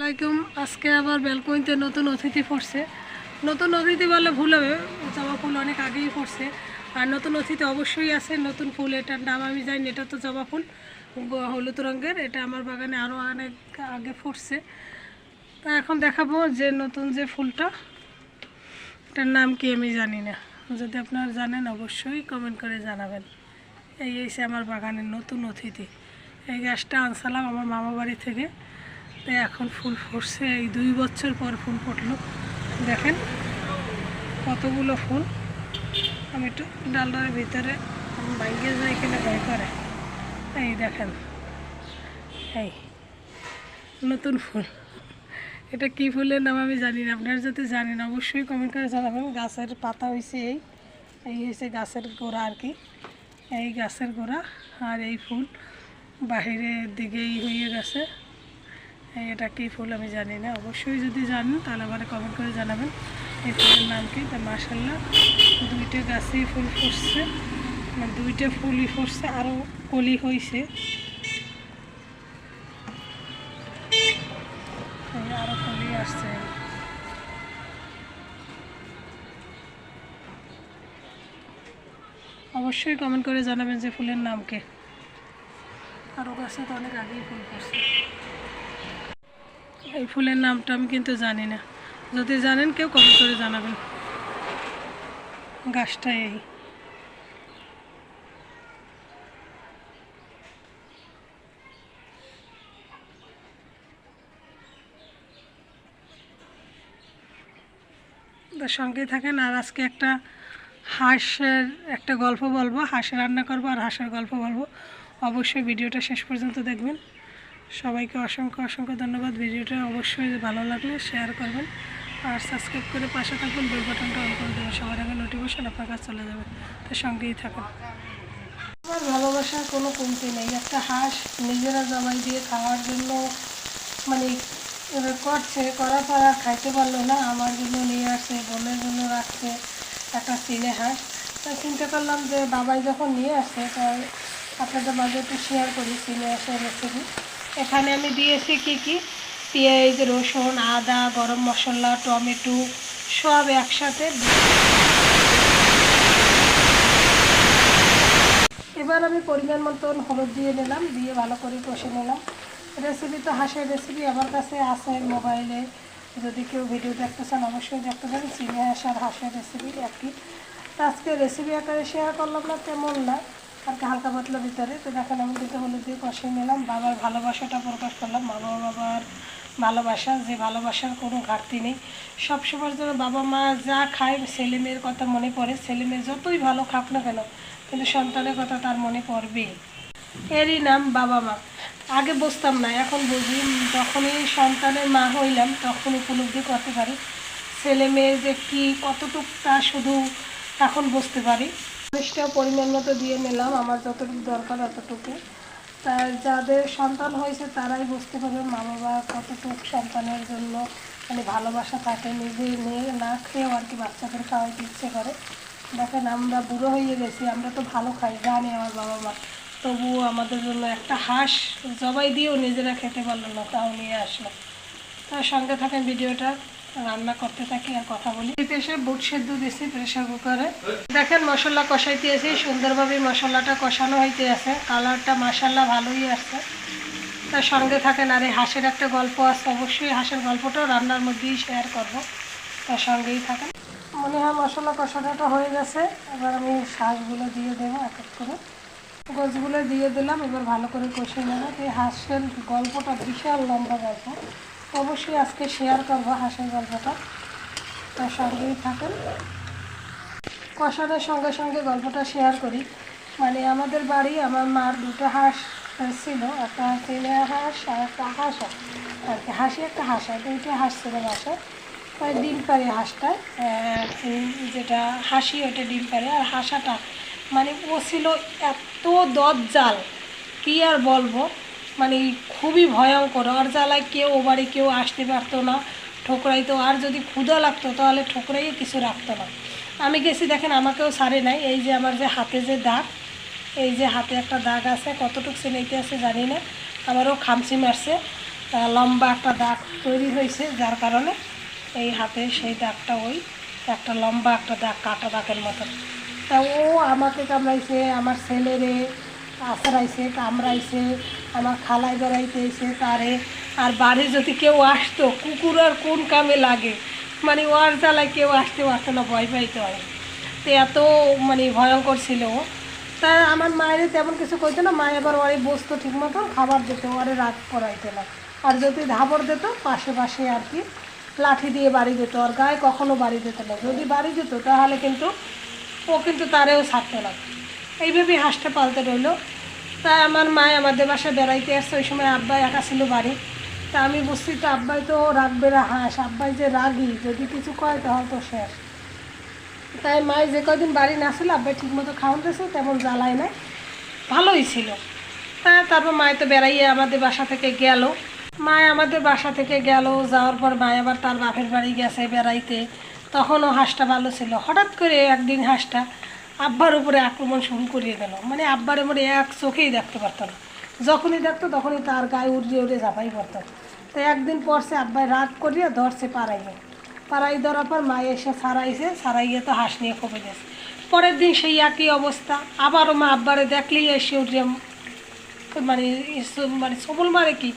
আসসালামাইকুম আজকে আবার ব্যালকনিতে নতুন অতিথি পড়ছে। নতুন অতিথি বললে ভুল হবে, জবা ফুল অনেক আগেই পড়ছে। আর নতুন অতিথি অবশ্যই আছে, নতুন ফুল, এটার নাম আমি জানি এটা তো জবা ফুল হলুদ রঙের, এটা আমার বাগানে আরও অনেক আগে ফুটছে তা এখন দেখাবো যে নতুন যে ফুলটা, এটার নাম কি আমি জানি না। যদি আপনারা জানেন অবশ্যই কমেন্ট করে জানাবেন। এই এসে আমার বাগানের নতুন অতিথি। এই গাছটা আনসালাম আমার মামা বাড়ি থেকে। তো এখন ফুল ফুটছে। এই দুই বছর পর ফুল ফুটলো। দেখেন কতগুলো ফুল। আমি একটু ডালটার ভিতরে ভাঙ্গে যাই কিনা ভয় করে। এই দেখেন। এই নতুন ফুল। এটা কি ফুলের নাম আমি জানি না। আপনারা যদি জানেন, অবশ্যই কমেন্ট করে জানাবেন। গাছের পাতা হয়েছে এই। এই হয়েছে গাছের গোড়া আর কি। এই গাছের গোড়া আর এই ফুল বাহিরের দিকেই হয়ে গেছে। এটা কি ফুল আমি জানি না। অবশ্যই যদি জানেন তাহলে আমার কমেন্ট করে জানাবেন। এই ফুলের নাম কি? তা মার্শাল্লাহ দুইটা গাছেই ফুল ফুটছে। মানে দুইটা ফুলই ফুটছে আরও কলি হয়েছে আরও কলি আসছে। অবশ্যই কমেন্ট করে জানাবেন যে ফুলের নাম কে। আরও গাছে তো অনেক আগেই ফুল করছে এই ফুলের নামটা আমি কিন্তু জানি না। যদি জানেন, কেউ কমেন্ট করে জানাবেন। গাছটা এই। সঙ্গেই থাকেন, আর আজকে একটা হাঁসের একটা গল্প বলব। হাঁসের রান্না করব আর হাঁসের গল্প বলব। অবশ্যই ভিডিওটা শেষ পর্যন্ত দেখবেন। সবাইকে অসংখ্য অসংখ্য ধন্যবাদ। ভিডিওটা অবশ্যই ভালো লাগলে শেয়ার করবেন আর সাবস্ক্রাইব করে পাশে থাকবেন, বেল বাটনটা অন করে দেবেন। সবার আগে নোটিফিকেশন আপনার কাছে চলে যাবে। তার সঙ্গেই থাকুন। আমার ভালোবাসার কোনো কমতি নেই। একটা হাঁস নিজেরা জবাই দিয়ে খাওয়ার জন্য মানে করছে করার পর আর খাইতে পারল না। আমার জন্য নিয়ে আসছে, বোনের জন্য রাখছে একটা চিনে হাঁস। তা চিন্তা করলাম যে বাবাই যখন নিয়ে আসছে তাই আপনাদের মাঝে একটু শেয়ার করি চিনে আসে রেসিপি এখানে আমি দিয়েছি কি কি? পেঁয়াজ, রসুন, আদা, গরম মশলা, টমেটো, সব একসাথে এবার আমি পরিমাণ মতন হলুদ দিয়ে নিলাম, দিয়ে ভালো করে কষে নিলাম। রেসিপি তো হাঁসের রেসিপি আমার কাছে আছে মোবাইলে। যদি কেউ ভিডিও দেখতে চান, অবশ্যই দেখতে পারেন। চিনে হাঁস আর হাঁসের রেসিপি একই। তো আজকে রেসিপি আকারে শেয়ার করলাম না, তেমন না। আর হালকা পাতলা ভিতরে তো দেখেন আমি দুটো হলুদ দিয়ে কষে নিলাম। বাবার ভালোবাসাটা প্রকাশ করলাম। মা বাবা বাবার ভালোবাসা, যে ভালোবাসার কোনো ঘাটতি নেই। সবসময়ের জন্য বাবা মা যা খায়, ছেলে মেয়ের কথা মনে পড়ে। ছেলে মেয়ে যতই ভালো খাক না কেন, কিন্তু সন্তানের কথা তার মনে পড়বেই। এরই নাম বাবা মা। আগে বুঝতাম না, এখন বুঝি। যখনই সন্তানের মা হইলাম, তখন উপলব্ধি করতে পারি। ছেলে মেয়ের যে কী, কতটুক তা শুধু এখন বুঝতে পারি। জিনিসটা পরিমাণ মতো দিয়ে নিলাম, আমার যতটুকু দরকার অতটুকু তার যাদের সন্তান হয়েছে তারাই বুঝতে পারবে মা বাবা কতটুকু সন্তানের জন্য মানে ভালোবাসা থাকে। নিজে নিয়ে না খেয়েও আর কি বাচ্চাদের খাওয়াইতে ইচ্ছে করে। দেখেন আমরা বুড়ো হয়ে গেছি, আমরা তো ভালো খাই, জানি আমার বাবা মা তবুও আমাদের জন্য একটা হাঁস জবাই দিয়েও নিজেরা খেতে পারল না, তাও নিয়ে আসলো। তার সঙ্গে থাকেন ভিডিওটা। রান্না করতে থাকি আর কথা বলি। এসে বুট সেদ্ধ দিয়েছি প্রেশার কুকারে। দেখেন মশলা কষাইতে আছি, সুন্দরভাবে মশলাটা কষানো হইতে আছে। কালারটা মাসাল্লা ভালোই আছে তার সঙ্গে থাকেন আর এই হাঁসের একটা গল্প আছে, অবশ্যই হাঁসের গল্পটাও রান্নার মধ্যেই শেয়ার করব। তার সঙ্গেই থাকেন। মনে হয় মশলা কষানোটা হয়ে গেছে। এবার আমি শাঁসগুলো দিয়ে দেবো এক এক করে। গোছগুলো দিয়ে দিলাম, এবার ভালো করে কষিয়ে নেব। এই হাঁসের গল্পটা বিশাল লম্বা গল্প। অবশ্যই আজকে শেয়ার করব হাঁসের গল্পটা। তার সঙ্গেই থাকেন। কষানোর সঙ্গে সঙ্গে গল্পটা শেয়ার করি। মানে আমাদের বাড়ি, আমার মার দুটো হাঁস ছিল, একটা চিনে হাঁস আর একটা হাঁস আর কি হাসি একটা হাঁস দুইটা হাঁস ছিল বাসায়। তাই ডিম পারে হাঁসটা যেটা হাসি ওটা ডিম পারে আর হাঁসাটা মানে ও ছিল এত দজ্জাল, কি আর বলব? মানে খুবই ভয়ঙ্কর। আর জ্বালায় কেউ ও বাড়ি কেউ আসতে পারতো না। ঠোকরাইতো আর যদি ক্ষুধা লাগতো তাহলে ঠোকরাইয়ে কিছু রাখতো না। আমি গেছি, দেখেন আমাকেও সারে নাই। এই যে আমার যে হাতে যে দাগ, এই যে হাতে একটা দাগ আছে, কতটুকু সিলাইতে আছে জানি না। আমারও খামচি মারছে। তা লম্বা একটা দাগ তৈরি হয়েছে, যার কারণে এই হাতে সেই দাগটা ওই একটা লম্বা একটা দাগ কাটা দাগের মতো তা ও আমাকে কামড়াইছে, আমার ছেলেরে আছড়াইছে, কামড়াইছে। আমার খালাই বেড়াইতেছে তারে আর বাড়ি যদি কেউ আসতো, কুকুর আর কোন কামে লাগে? মানে ওর জ্বালায় কেউ আসতে পারতো না, ভয় পাইতে হয় তো এত মানে ভয়ঙ্কর ছিল তা আমার মায়ের তেমন কিছু করতো না, মা এবার ওরে বসতো ঠিক মতো খাবার দিত, ওরে রাত পড়াইতো না। আর যদি ধাবর দিত, পাশে পাশে আর কি লাঠি দিয়ে বাড়ি দিত, আর গায়ে কখনো বাড়ি দিত না। যদি বাড়ি দিত, তাহলে কিন্তু ও কিন্তু তারেও ছাড়তো না। এইভাবেই হাঁসটা পালতে রইল। তাই আমার মায় আমাদের বাসায় বেড়াইতে আসছে, ওই সময় আব্বাই একা ছিল বাড়ি। তা আমি বুঝছি তো আব্বাই তো রাখবে না হাঁস, আব্বাই যে রাগি, যদি কিছু কয় তাহলে তো শেষ। তাই মায় যে কদিন বাড়ি না ছিল, আব্বাই ঠিক মতো খাওয়ান দিয়েছে, তেমন জ্বালায় নাই। ভালোই ছিল। তা তারপর মায় তো বেড়াইয়ে আমাদের বাসা থেকে গেল। মায় আমাদের বাসা থেকে গেল, যাওয়ার পর মায় আবার তার বাপের বাড়ি গেছে বেড়াইতে। তখনও হাঁসটা ভালো ছিল। হঠাৎ করে একদিন হাঁসটা আব্বার উপরে আক্রমণ শুরু করিয়ে গেল মানে আব্বার এমনি এক চোখেই দেখতে পারতো না। যখনই দেখতো, তখনই তার গায়ে উড়ে উড়ে ঝাঁপাই পড়তো। তো একদিন পরছে আব্বাই রাগ করিয়ে ধরছে পাড়াইয়ে পাড়াই ধরার পর মা এসে সারাইছে, সারাইয়ে তো হাঁস নিয়ে কমে গেছে। পরের দিন সেই একই অবস্থা। আবারও মা আব্বারে দেখলেই এসে উঠে মানে মানে সবল মারে কি?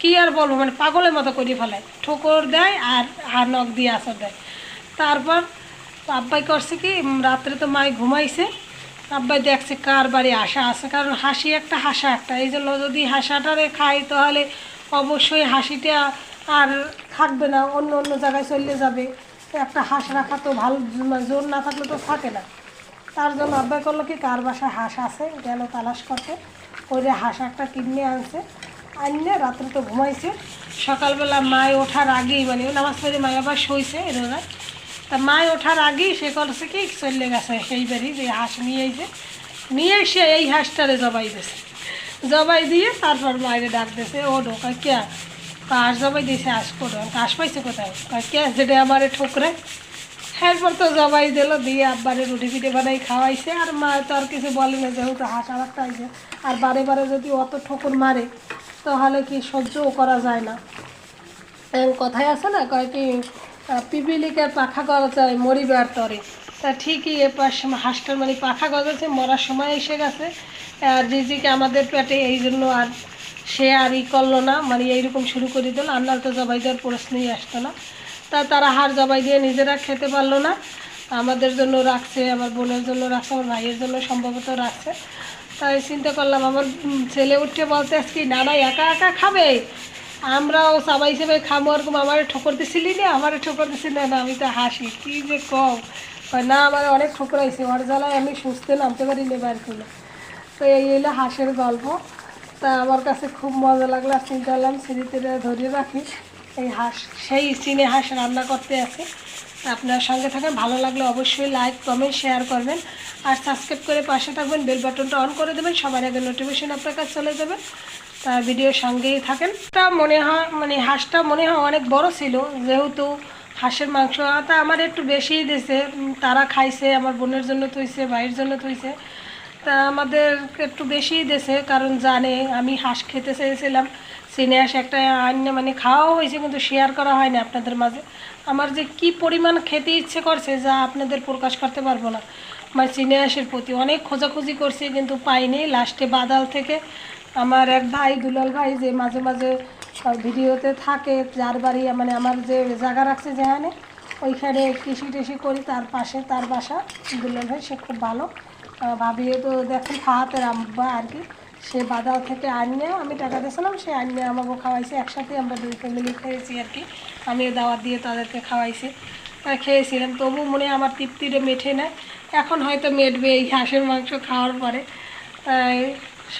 কি আর বলব মানে পাগলের মতো করে ফেলে। ঠোকর দেয় আর নখ দিয়ে আসর দেয়। তারপর আব্বাই করছে কি রাত্রে তো মায় ঘুমাইছে। আব্বাই দেখছে কার বাড়ি হাসা আছে, কারণ হাসি একটা, হাসা একটা। এই জন্য যদি হাসাটারে খাই, তাহলে অবশ্যই হাসিটা আর থাকবে না, অন্য অন্য জায়গায় চলে যাবে। একটা হাঁস রাখা তো ভালো মানে জোর না থাকলে তো থাকে না। তার জন্য আব্বাই করল কি, কার বাসায় হাঁস আছে, গেল তালাশ করতে। করে হাঁস একটা কিনে আনছে। আনলে রাত্রে তো ঘুমাইছে। সকালবেলা মায় ওঠার আগেই মানে নামাজ পড়ে মায় আবার শুইছে রোজা তা মায় ওঠার আগেই সে করছে কি, চলে গেছে সেই বাড়ি, যে হাঁস নিয়ে এসে নিয়ে এসে এই হাঁসটারে জবাই দিয়েছে জবাই দিয়ে তারপর মায়ের ডাক দিয়েছে ও ঢোকা, কে কাশ জবাই দিয়েছে হাঁস করে কাশ পাইছে কোথায়? কে যেটা আমার ঠোকরে? এরপর তো জবাই দিল, দিয়ে আব্বারে রুটি পিঠে বানাই খাওয়াইছে। আর মা তো আর কিছু বলে না, যেহেতু হাঁস আরেকটা আইছে। আর বারে বারে যদি অত ঠোকর মারে, তাহলে কি সহ্যও করা যায় না। কথায় আছে না, কয় কি পিপিলিকার পাখা গজায় মরিবার তরে। তা ঠিকই এ পাশ হাঁসটার মানে পাখা গজাচ্ছে, মরার সময় এসে গেছে। আর রিজিকে আমাদের পেটে এই জন্য আর সে আর ই করল না মানে এইরকম শুরু করে দিল। আন্নার তো জবাই দেওয়ার প্রশ্নই আসতো না। তা তারা হাড় জবাই দিয়ে নিজেরা খেতে পারল না। আমাদের জন্য রাখছে, আমার বোনের জন্য রাখছে, আমার ভাইয়ের জন্য সম্ভবত রাখছে। তাই চিন্তা করলাম, আমার ছেলে উঠে বলতে, আজকে না না একা একা খাবে? আমরাও সবাই হিসেবে খাব ওরকম আমার ঠোকর দিছিলি না, আমার ঠোকর দিছিল না আমি তো হাসি, কি যে কম না, আমার অনেক ঠোকর আইছে, ওর জ্বালায় আমি সুস্থ নামতে পারি না বার করলে তো এই হলো হাঁসের গল্প। তা আমার কাছে খুব মজা লাগল, আর চিন্তা করলাম স্মৃতিতে ধরিয়ে রাখি। এই হাঁস, সেই চিনে হাঁস রান্না করতে আছে। আপনার সঙ্গে থাকেন, ভালো লাগলে অবশ্যই লাইক, কমেন্ট, শেয়ার করবেন। আর সাবস্ক্রাইব করে পাশে থাকবেন, বেল বাটনটা অন করে দেবেন, সবার আগে নোটিফিকেশন আপনার কাছে চলে যাবে। তা ভিডিওর সঙ্গেই থাকেন। তা মনে হয় মানে হাঁসটা মনে হয় অনেক বড় ছিল যেহেতু হাঁসের মাংস। তা আমার একটু বেশিই উম, তারা খাইছে আমার বোনের জন্য থইছে ভাইয়ের জন্য থইছে। তা আমাদের একটু বেশিই দিয়েছে কারণ জানে আমি হাঁস খেতে চেয়েছিলাম। চিনে হাঁস একটা আন্য মানে খাওয়াও হয়েছে কিন্তু শেয়ার করা হয় না আপনাদের মাঝে। আমার যে কি পরিমাণ খেতে ইচ্ছে করছে যা আপনাদের প্রকাশ করতে পারব না। আমার চিনে প্রতি অনেক খোঁজাখুঁজি করছি কিন্তু পাইনি। লাস্টে বাদাল থেকে আমার এক ভাই, দুলাল ভাই যে মাঝে মাঝে ভিডিওতে থাকে, যার বাড়ি মানে আমার যে জায়গা রাখছে যেখানে, ওইখানে কৃষি টিষি করি, তার পাশে তার বাসা। দুলাল ভাই, সে খুব ভালো। ভাবিয়ে তো দেখুন খাওয়াতে রাম্বা আর কি। সে বাদাল থেকে আনিয়ে আমি টাকা দিয়েছিলাম, সে আনিয়ে আমাকে খাওয়াইছে, একসাথে আমরা দুই ফ্যামিলি খেয়েছি আর কি। আমিও দাওয়াত দিয়ে তাদেরকে খাওয়াইছি খেয়েছিলাম। তবু মনে আমার তৃপ্তিটা মেঠে নেয় এখন হয়তো মেটবে এই হাঁসের মাংস খাওয়ার পরে।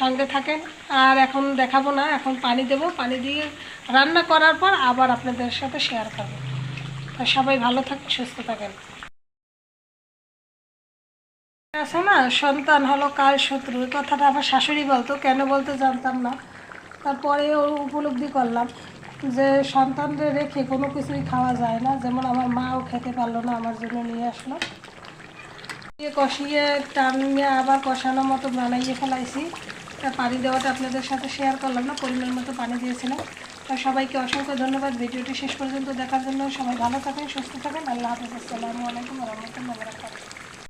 সঙ্গে থাকেন। আর এখন দেখাবো না, এখন পানি দেবো। পানি দিয়ে রান্না করার পর আবার আপনাদের সাথে শেয়ার করব। তা সবাই ভালো থাকেন সুস্থ থাকেন। আছে না, সন্তান হলো কাল শত্রু। কথাটা আমার শাশুড়ি বলতো, কেন বলতে জানতাম না। তারপরে উপলব্ধি করলাম যে সন্তানদের রেখে কোনো কিছুই খাওয়া যায় না। যেমন আমার মাও খেতে পারল না, আমার জন্য নিয়ে আসলো। কষিয়ে টানিয়ে আবার কষানো মতো বানাইয়ে ফেলাইছি। তা পানি দেওয়াটা আপনাদের সাথে শেয়ার করলাম না, পরিমাণ মতো পানি দিয়েছিলাম। আর সবাইকে অসংখ্য ধন্যবাদ। ভিডিওটি শেষ পর্যন্ত দেখার জন্য সবাই ভালো থাকেন, সুস্থ থাকেন। আল্লাহ হাফিজ। আসসালামু আলাইকুম রহমতুল্লাহ